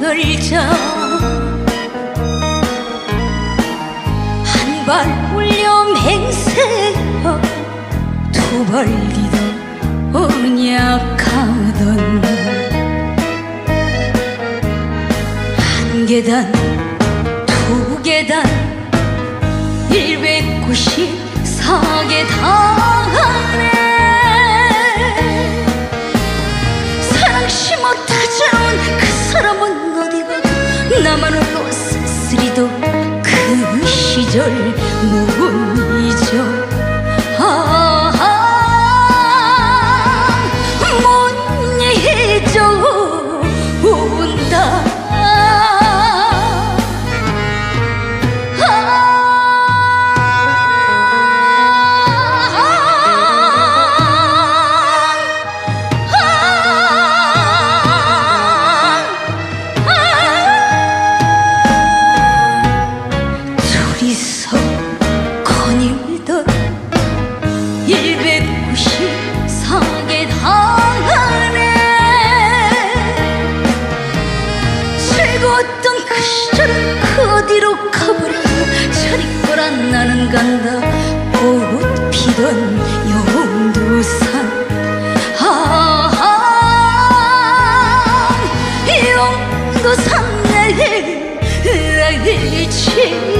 늘자 한발 울려 맹세여 두발 디뎌 언약하던 한 계단 두 계단 194계단 시 어떤 그 시절 어디로 가버려 저리 거라 나는 간다 꽃 피던 용두산 아하 용두산 내일 내일 지